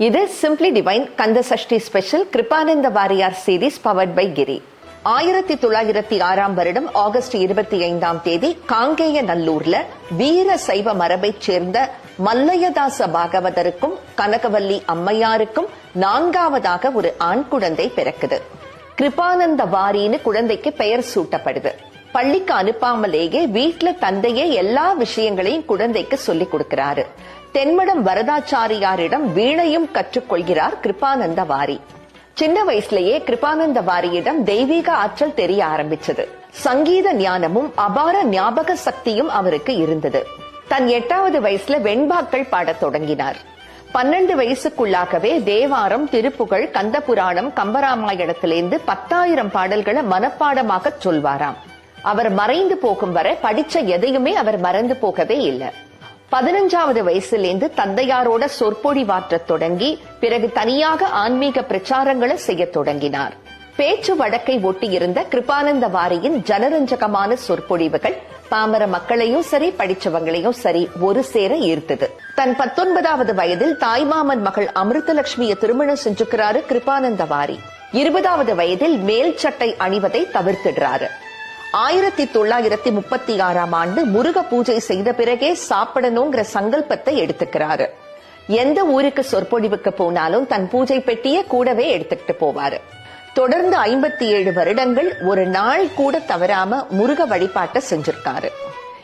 இது simply divine Kanda Sashti special Kirupananda Variyar series powered by Giri ஆயிரத்தி தொள்ளாயிரத்தி ஆறாம் வருடம் ஆகஸ்ட் இருபத்தி ஐந்தாம் தேதி காங்கேய நல்லூர்ல வீர சைவ மரபைச் சேர்ந்த மல்லையதாச பாகவதருக்கும் கனகவல்லி அம்மையாருக்கும் நான்காவதாக ஒரு ஆண் குழந்தை பிறக்குது. கிருபானந்த வாரின்னு குழந்தைக்கு பெயர் சூட்டப்படுது. பள்ளிக்கு அனுப்பாமலேயே வீட்ல தந்தையே எல்லா விஷயங்களையும் குழந்தைக்கு சொல்லிக் கொடுக்கிறாரு. தென்மடம் வரதாச்சாரியாரிடம் வீணையும் கற்றுக்கொள்கிறார் கிருபானந்த வாரி சின்ன வயசுலயே கிருபானந்த வாரியிடம் தெய்வீக ஆற்றல் தெரிய ஆரம்பிச்சது. சங்கீத ஞானமும் அபார ஞாபக சக்தியும் அவருக்கு இருந்தது. தன் எட்டாவது வயசுல வெண்பாக்கள் பாடத் தொடங்கினார். பன்னெண்டு வயசுக்குள்ளாகவே தேவாரம் திருப்புகழ் கந்த புராணம் கம்பராமாயணத்திலிருந்து பத்தாயிரம் பாடல்களை மனப்பாடமாக சொல்வாராம். அவர் மறைந்து போகும் வரை படிச்ச எதையுமே அவர் மறந்து போகவே இல்லை. பதினஞ்சாவது வயசுலேருந்து தந்தையாரோட சொற்பொழிவாற்றத் தொடங்கி பிறகு தனியாக ஆன்மீக பிரச்சாரங்களை செய்ய தொடங்கினார். பேச்சு வழக்கை ஒட்டியிருந்த கிருபானந்த வாரியின் ஜனரஞ்சகமான சொற்பொழிவுகள் பாமர மக்களையும் சரி படிச்சவங்களையும் சரி ஒரு சேர ஈர்த்தது. தன் பத்தொன்பதாவது வயதில் தாய்மாமன் மகள் அமிர்தலட்சுமியை திருமணம் செஞ்சுக்கிறாரு கிருபானந்த வாரி. இருபதாவது வயதில் மேல் சட்டை அணிவதை தவிர்த்திடுறாரு. ஆயிரத்தி தொள்ளாயிரத்தி முப்பத்தி ஆறாம் ஆண்டு முருக பூஜை செய்த பிறகே சாப்பிடணுங்கிற சங்கல்பத்தை எடுத்துக்கிறாரு. எந்த ஊருக்கு சொற்பொழிவுக்கு போனாலும் தன் பூஜை பெட்டிய கூடவே எடுத்துக்கிட்டு போவாரு. தொடர்ந்து ஐம்பத்தி ஏழு வருடங்கள் ஒரு நாள் கூட தவறாம முருக வழிபாட்டை செஞ்சிருக்காரு.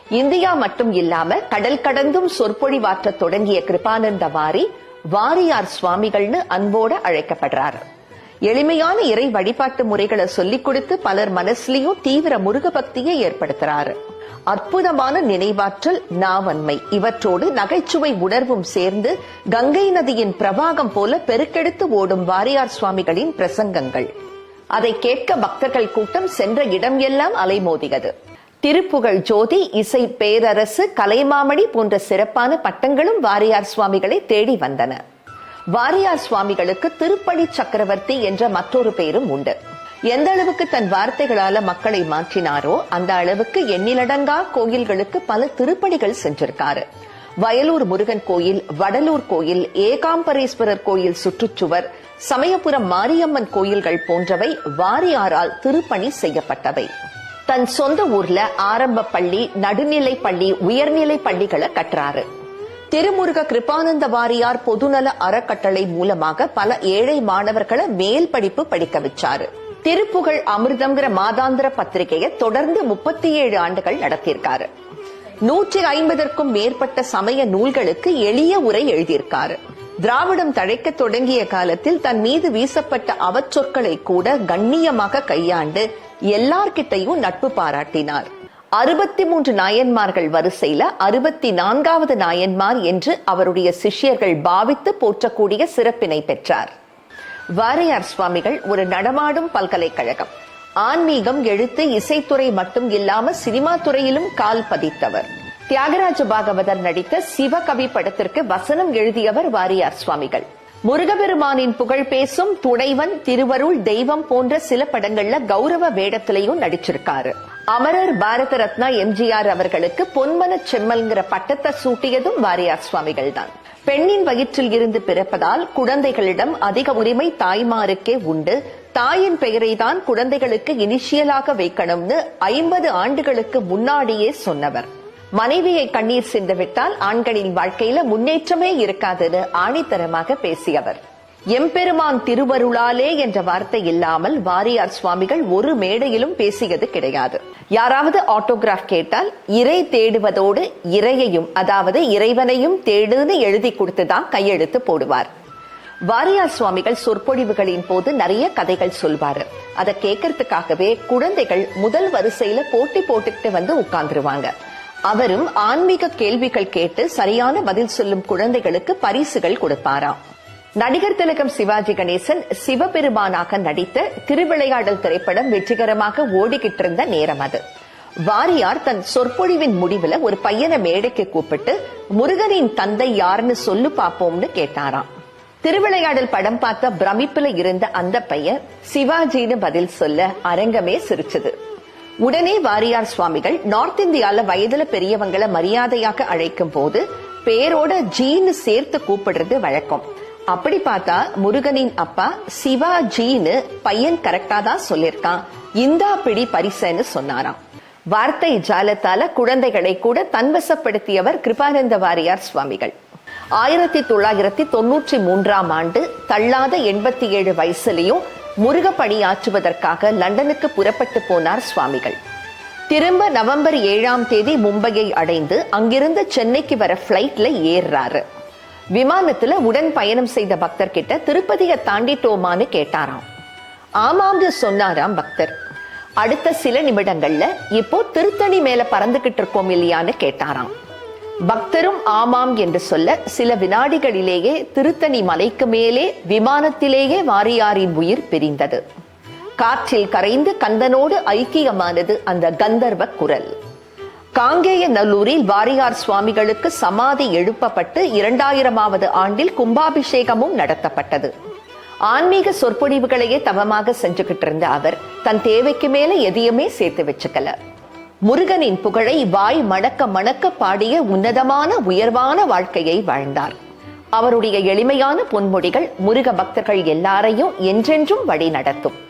இந்தியா மட்டும் இல்லாம கடல் கடந்தும் சொற்பொழிவாற்ற தொடங்கிய கிருபானந்த வாரி வாரியார் சுவாமிகள்னு அன்போட அழைக்கப்படுறாரு. எளிமையான இறை வழிபாட்டு முறைகளை சொல்லிக் கொடுத்து பலர் மனசுலயும் தீவிர முருக பக்தியை ஏற்படுத்துறாரு. அற்புதமான நினைவாற்றல் நாவன்மை இவற்றோடு நகைச்சுவை உணர்வும் சேர்ந்து கங்கை நதியின் பிரவாகம் போல பெருக்கெடுத்து ஓடும் வாரியார் சுவாமிகளின் பிரசங்கங்கள். அதை கேட்க பக்தர்கள் கூட்டம் சென்ற இடம் எல்லாம் அலைமோதியது. திருப்புகழ் ஜோதி இசை பேரரசு கலைமாமணி போன்ற சிறப்பான பட்டங்களும் வாரியார் சுவாமிகளை தேடி வந்தன. வாரியார் சுவாமிகளுக்கு திருப்பணி சக்கரவர்த்தி என்ற மற்றொரு பெயரும் உண்டு. எந்த அளவுக்கு தன் வார்த்தைகளால மக்களை மாற்றினாரோ அந்த அளவுக்கு எண்ணிலடங்கா கோயில்களுக்கு பல திருப்பணிகள் செஞ்சிருக்காரு வயலூர் முருகன் கோயில் வடலூர் கோயில் ஏகாம்பரேஸ்வரர் கோயில் சுற்றுச்சுவர் சமயபுரம் மாரியம்மன் கோயில்கள் போன்றவை வாரியாரால் திருப்பணி செய்யப்பட்டவை. தன் சொந்த ஊர்ல ஆரம்ப பள்ளி நடுநிலை பள்ளி உயர்நிலை பள்ளிகளை கட்டுறாரு. திருமுருக கிருபானந்த வாரியார் பொதுநல அறக்கட்டளை மூலமாக பல ஏழை மாணவர்களை மேல் படிப்பு படிக்க வச்சாரு. திருப்புகழ் அமிர்தம்ங்கிற மாதாந்திர பத்திரிகையை தொடர்ந்து முப்பத்தி ஏழு ஆண்டுகள் நடத்தியிருக்காரு. நூற்றி ஐம்பதற்கும் மேற்பட்ட சமய நூல்களுக்கு எளிய உரை எழுதியிருக்காரு. திராவிடம் தழைக்க தொடங்கிய காலத்தில் தன் மீது வீசப்பட்ட அவச்சொற்களை கூட கண்ணியமாக கையாண்டு எல்லார்கிட்டையும் நட்பு பாராட்டினார். அறுபத்தி மூன்று நாயன்மார்கள் வரிசையில அறுபத்தி நான்காவது நாயன்மார் என்று அவருடைய சிஷ்யர்கள் பாவித்து போற்றக்கூடிய சிறப்பினை பெற்றார். வாரியார் சுவாமிகள் ஒரு நடமாடும் பல்கலைக்கழகம். ஆன்மீகம் எழுத்து இசைத்துறை மட்டும் இல்லாம சினிமா துறையிலும் கால் பதித்தவர். தியாகராஜ பாகவதர் நடித்த சிவகவி படத்திற்கு வசனம் எழுதியவர் வாரியார் சுவாமிகள். முருகபெருமானின் புகழ் பேசும் துணைவன் திருவருள் தெய்வம் போன்ற சில படங்கள்ல கௌரவ வேடத்திலையும் நடிச்சிருக்காரு. அமரர் பாரத ரத்னா எம்ஜிஆர் அவர்களுக்கு பொன்மன செம்மல்ங்கிற பட்டத்தை சூட்டியதும் வாரியார் சுவாமிகள் தான் பெண்ணின் வயிற்றில் இருந்து பிறப்பதால் குழந்தைகளிடம் அதிக உரிமை தாய்மாருக்கே உண்டு. தாயின் பெயரை தான் குழந்தைகளுக்கு இனிஷியலாக வைக்கணும்னு ஐம்பது ஆண்டுகளுக்கு முன்னாடியே சொன்னவர். மனைவியை கண்ணீர் சிந்துவிட்டால் ஆண்களின் வாழ்க்கையில முன்னேற்றமே இருக்காதுன்னு ஆணித்தரமாக பேசியவர். எம்பெருமான் திருவருளாலே என்ற வார்த்தை இல்லாமல் வாரியார் சுவாமிகள் ஒரு மேடையிலும் பேசியது கிடையாது. யாராவது ஆட்டோகிராஃப் கேட்டால் இறை தேடுவதோடு இறையையும் அதாவது இறைவனையும் தேடுன்னு எழுதி கொடுத்துதான் கையெழுத்து போடுவார். வாரியார் சுவாமிகள் சொற்பொழிவுகளின் போது நிறைய கதைகள் சொல்வாரு. அதை கேட்கறதுக்காகவே குழந்தைகள் முதல் வரிசையில போட்டி போட்டுக்கிட்டு வந்து உட்கார்ந்துருவாங்க. அவரும் ஆன்மீக கேள்விகள் கேட்டு சரியான பதில் சொல்லும் குழந்தைகளுக்கு பரிசுகள் கொடுப்பாராம் நடிகர் திலகம் சிவாஜி கணேசன் சிவபெருமானாக நடித்த திருவிளையாடல் திரைப்படம் வெற்றிகரமாக ஓடிக்கிட்டு இருந்த நேரம் அது. வாரியார் தன் சொற்பொழிவின் முடிவுல ஒரு பையனை மேடைக்கு கூப்பிட்டு முருகனின் தந்தை யாருன்னு சொல்லு பாப்போம்னு கேட்டாராம் திருவிளையாடல் படம் பார்த்த பிரமிப்புல இருந்த அந்த பையன் சிவாஜின்னு பதில் சொல்ல அரங்கமே சிரிச்சது. உடனே வாரியார் சுவாமிகள் நார்த் இந்தியால வயதுல பெரியவங்களை மரியாதையாக அழைக்கும் போது பேரோட ஜீன்னு சேர்த்து கூப்பிடுறது வழக்கம். அப்படி பார்த்தா முருகனின் அப்பா சிவா ஜீன்னு பையன் கரெக்டா தான் சொல்லிருக்கான். இந்தா பிடி பரிசன்னு சொன்னாராம். வார்த்தை ஜாலத்தால குழந்தைகளை கூட தன்வசப்படுத்தியவர் கிருபானந்த வாரியார் சுவாமிகள். ஆயிரத்தி தொள்ளாயிரத்தி தொன்னூற்றி மூன்றாம் ஆண்டு தள்ளாத எண்பத்தி ஏழு வயசுலயும் முருக பணியாற்றுவதற்காக லண்டனுக்கு புறப்பட்டு போனார் சுவாமிகள். திரும்ப நவம்பர் ஏழாம் தேதி மும்பையை அடைந்து அங்கிருந்து சென்னைக்கு வர பிளைட்ல ஏறுறாரு. விமானத்துல உடன் பயணம் செய்த பக்தர் கிட்ட திருப்பதியை தாண்டிட்டோமான்னு கேட்டாராம். ஆமாம்னு சொன்னாராம் பக்தர். அடுத்த சில நிமிடங்கள்ல இப்போ திருத்தணி மேல பறந்துகிட்டு இருக்கோம் இல்லையான்னு கேட்டாராம். பக்தரும் ஆமாம் என்று சொல்ல சில வினாடிகளிலேயே திருத்தணி மலைக்கு மேலே விமானத்திலேயே வாரியாரின் உயிர் பிரிந்தது. காற்றில் கரைந்து கந்தனோடு ஐக்கியமானது அந்த கந்தர்வ குரல். காங்கேய நல்லூரில் வாரியார் சுவாமிகளுக்கு சமாதி எழுப்பப்பட்டு இரண்டாயிரமாவது ஆண்டில் கும்பாபிஷேகமும் நடத்தப்பட்டது. ஆன்மீக சொற்பொழிவுகளையே தவமாக செஞ்சுக்கிட்டு இருந்த அவர் தன் தேவைக்கு மேல எதையுமே சேர்த்து வச்சுக்கல. முருகனின் புகழை வாய் மணக்க மணக்க பாடிய உன்னதமான உயர்வான வாழ்க்கையை வாழ்ந்தார். அவருடைய எளிமையான பொன்மொழிகள் முருக பக்தர்கள் எல்லாரையும் என்றென்றும் வழி நடத்தும்